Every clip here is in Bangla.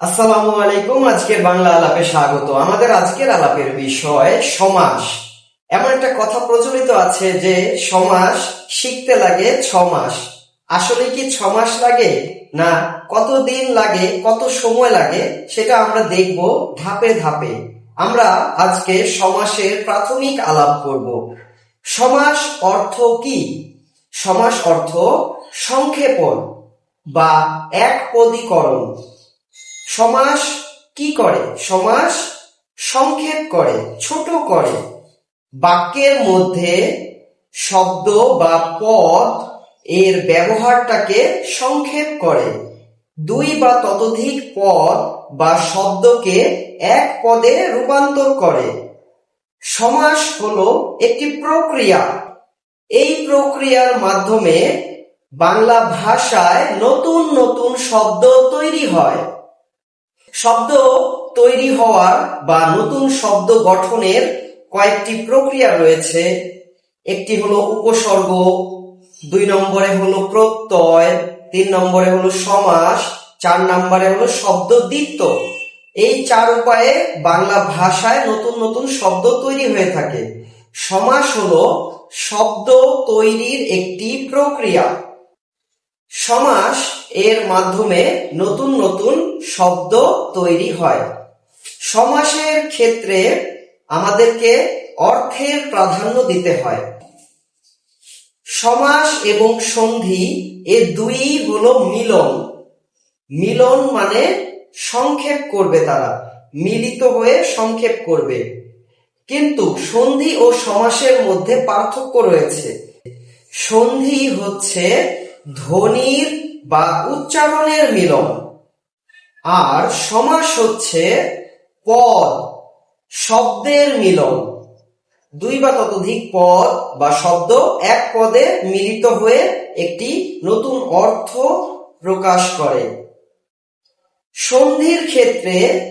আসসালামু আলাইকুম, আজকের বাংলা আলাপে স্বাগত। আমাদের আজকের আলাপের বিষয় সমাস। এমন একটা কথা প্রচলিত আছে যে সমাস শিখতে লাগে ছ মাস আসলে কি ছ মাস লাগে, না কতদিন লাগে, কত সময় লাগে, সেটা আমরা দেখব ধাপে ধাপে। আমরা আজকে সমাসের প্রাথমিক আলাপ করব। সমাস অর্থ কি? সমাস অর্থ সংক্ষেপণ বা একপদীকরণ সমাস কি করে? সমাস সংক্ষেপ করে, ছোট করে। বাক্যের মধ্যে শব্দ বা পদ এর ব্যবহারটাকে সংক্ষেপ করে। দুই বা ততোধিক পদ বা শব্দকে এক পদে রূপান্তর করে। সমাস হলো একটি প্রক্রিয়া। এই প্রক্রিয়ার মাধ্যমে বাংলা ভাষায় নতুন নতুন শব্দ তৈরি হয়। শব্দ তৈরি হওয়ার বা নতুন শব্দ গঠনের কয়েকটি প্রক্রিয়া রয়েছে। একটি হলো উপসর্গ, দুই নম্বরে হলো প্রত্যয়, তিন নম্বরে হলো সমাস, চার নম্বরে হলো শব্দ দ্বিত্ব এই চার উপায়ে বাংলা ভাষায় নতুন নতুন শব্দ তৈরি হয়ে থাকে। সমাস হলো শব্দ তৈরির একটি প্রক্রিয়া। সমাস এর মাধ্যমে নতুন নতুন শব্দ তৈরি হয়। সমাসের ক্ষেত্রে আমাদেরকে অর্থের প্রাধান্য দিতে হয়। সমাস এবং সন্ধি এ দুই হলো মিলন। মিলন মানে সংক্ষেপ করবে তারা, মিলিত হয়ে সংক্ষেপ করবে। কিন্তু সন্ধি ও সমাসের মধ্যে পার্থক্য রয়েছে। সন্ধি হচ্ছে ধ্বনির বা উচ্চারণের মিলন। আর সমাস হচ্ছে পদ, শব্দের মিলন। দুই বা ততোধিক পদ বা শব্দ এক পদে মিলিত হয়ে একটি নতুন অর্থ প্রকাশ করে। সন্ধির ক্ষেত্রে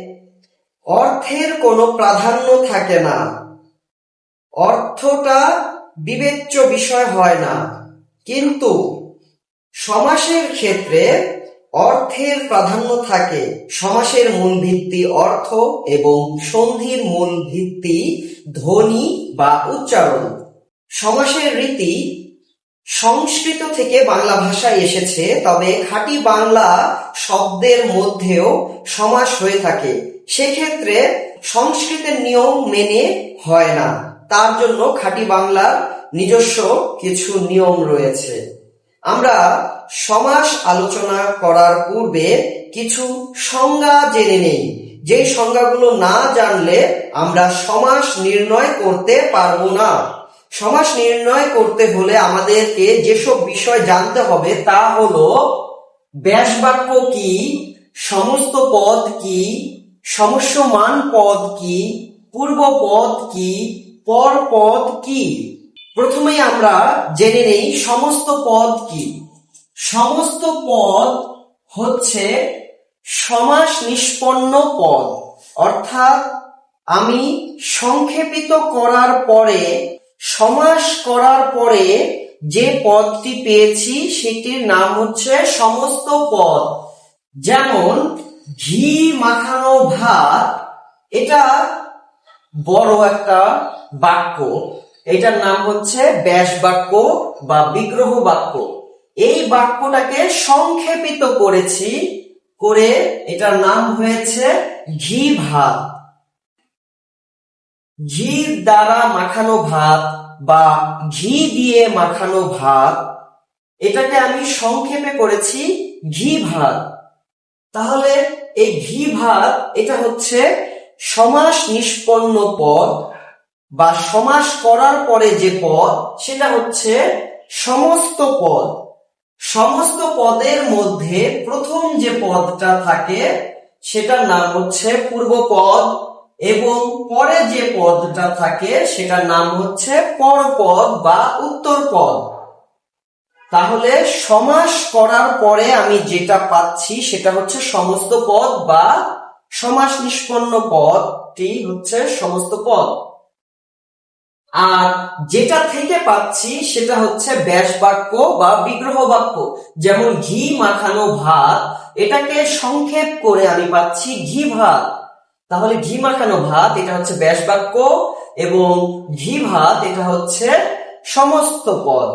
অর্থের কোনো প্রাধান্য থাকে না। অর্থটা বিবেচ্য বিষয় হয় না। কিন্তু সমাসের ক্ষেত্রে অর্থের প্রাধান্য থাকে। সমাসের মূল ভিত্তি অর্থ এবং সন্ধির মূল ভিত্তি ধ্বনি বা উচ্চারণ। সমাসের রীতি সংস্কৃত থেকে বাংলা ভাষায় এসেছে, তবে খাঁটি বাংলা শব্দের মধ্যেও সমাস হয়ে থাকে। সেক্ষেত্রে সংস্কৃতের নিয়ম মেনে হয় না। তার জন্য খাঁটি বাংলার নিজস্ব কিছু নিয়ম রয়েছে। আমরা সমাস আলোচনা করার পূর্বে কিছু সংজ্ঞা জেনে নেই। যে সংজ্ঞাগুলো না জানলে আমরা সমাস নির্ণয় করতে পারব না। সমাস নির্ণয় করতে হলে আমাদেরকে যেসব বিষয় জানতে হবে তা হলো ব্যাস বাক্য কি, সমস্ত পদ কি, সমস্যমান পদ কি, পূর্ব পদ কি, পর পদ কি। প্রথমেই আমরা জেনে নেই সমস্ত পদ কি। সমস্ত পদ হচ্ছে সমাস নিষ্পন্ন পদ। অর্থাৎ আমি সংক্ষেপিত করার পরে, সমাস করার পরে যে পদটি পেয়েছি, সেটির নাম হচ্ছে সমস্ত পদ। যেমন, ঘি মাখানো ভাত, এটা বড় একটা বাক্য। এটার নাম হচ্ছে ব্যাস বাক্য বা বিগ্রহ বাক্য। এই বাক্যটাকে সংক্ষেপিত করেছি, করে এটার নাম হয়েছে ঘি ভাত। ঘির দ্বারা মাখানো ভাত বা ঘি দিয়ে মাখানো ভাত, এটাকে আমি সংক্ষেপে করেছি ঘি ভাত। তাহলে এই ঘি ভাত, এটা হচ্ছে সমাস নিষ্পন্ন পদ বা সমাস করার পরে যে পদ, সেটা হচ্ছে সমস্ত পদ। সমস্ত পদের মধ্যে প্রথম যে পদটা থাকে, সেটার নাম হচ্ছে পূর্বপদ এবং পরে যে পদটা থাকে, সেটার নাম হচ্ছে পরপদ বা উত্তর পদ তাহলে সমাস করার পরে আমি যেটা পাচ্ছি, সেটা হচ্ছে সমস্ত পদ বা সমাস নিষ্পন্ন পদটি হচ্ছে সমস্ত পদ। আর যেটা থেকে পাচ্ছি সেটা হচ্ছে ব্যাস বাক্য বা বিগ্রহ বাক্য যেমন ঘি মাখানো ভাত, এটাকে সংক্ষেপ করে আমি পাচ্ছি ঘি ভাত। তাহলে ঘি মাখানো ভাত, এটা হচ্ছে ব্যাস বাক্য এবং ঘি ভাত, এটা হচ্ছে সমস্ত পদ।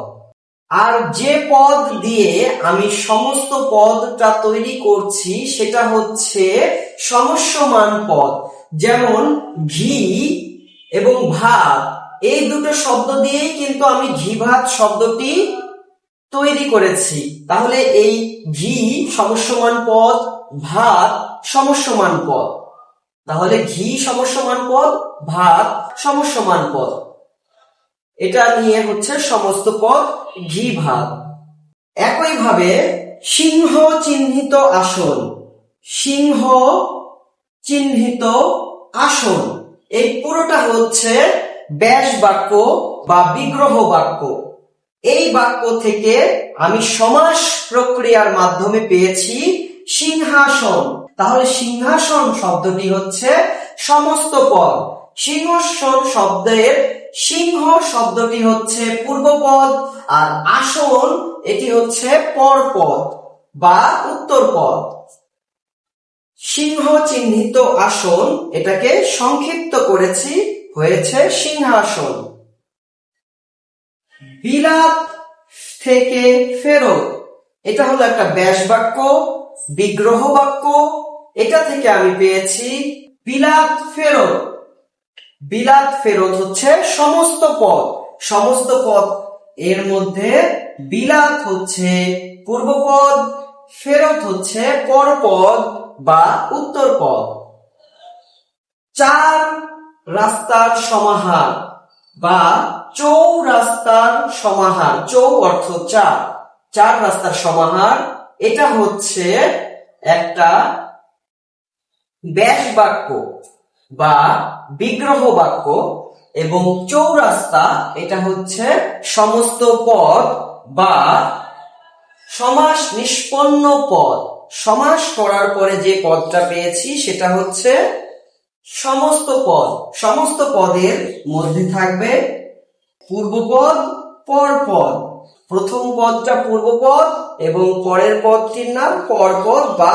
আর যে পদ দিয়ে আমি সমস্ত পদটা তৈরি করছি, সেটা হচ্ছে সমস্যমান পদ। যেমন ঘি এবং ভাত এই দুটো শব্দ দিয়েই কিন্তু আমি ঘি ভাত শব্দটি তৈরি করেছি। তাহলে এই ঘি সমস্যমান পদ, ভাত সমস্যমান পদ। তাহলে ঘি সমস্যমান পদ, ভাত সমস্যমান পদ। এটা নিয়ে হচ্ছে সমস্ত পদ ঘি ভাত একইভাবে সিংহ চিহ্নিত আসন, সিংহ চিহ্নিত আসন। এই পুরোটা হচ্ছে ব্যাস বাক্য বা বিগ্রহ বাক্য। এই বাক্য থেকে আমি সমাস প্রক্রিয়ার মাধ্যমে পেয়েছি সিংহাসন। তাহলে সিংহাসন শব্দটি হচ্ছে সমস্ত পদ। সিংহাসন শব্দের সিংহ শব্দটি হচ্ছে পূর্বপদ আর আসন এটি হচ্ছে পরপদ বা উত্তর পদ সিংহ চিহ্নিত আসন এটাকে সংক্ষিপ্ত করেছি হয়েছে সিংহাসন। বিলাত থেকে ফেরত। এটা হলো একটা ব্যাস বাক্য বিগ্রহ বাক্য। এটা থেকে আমি পেয়েছি বিলাত ফেরত। বিলাত ফেরত হচ্ছে সমস্ত পদ সমস্ত পদ এর মধ্যে বিলাত হচ্ছে পূর্বপদ ফেরত হচ্ছে পরপদ বা উত্তর পদ চার রাস্তার সমাহার বা চৌ রাস্তার সমাহার। চৌ অর্থ চার। চার রাস্তার সমাহার, এটা হচ্ছে একটা ব্যাস বাক্য বা বিগ্রহ বাক্য এবং চৌরাস্তা, এটা হচ্ছে সমস্ত পদ বা সমাস নিষ্পন্ন পদ সমাস করার পরে যে পদটা পেয়েছি, সেটা হচ্ছে সমস্ত পদ, সমস্ত পদের মধ্যে থাকবে পূর্বপদ, পরপদ। প্রথম পদটা পূর্বপদ এবং পরের পদটির নাম পরপদ বা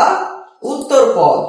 উত্তর পদ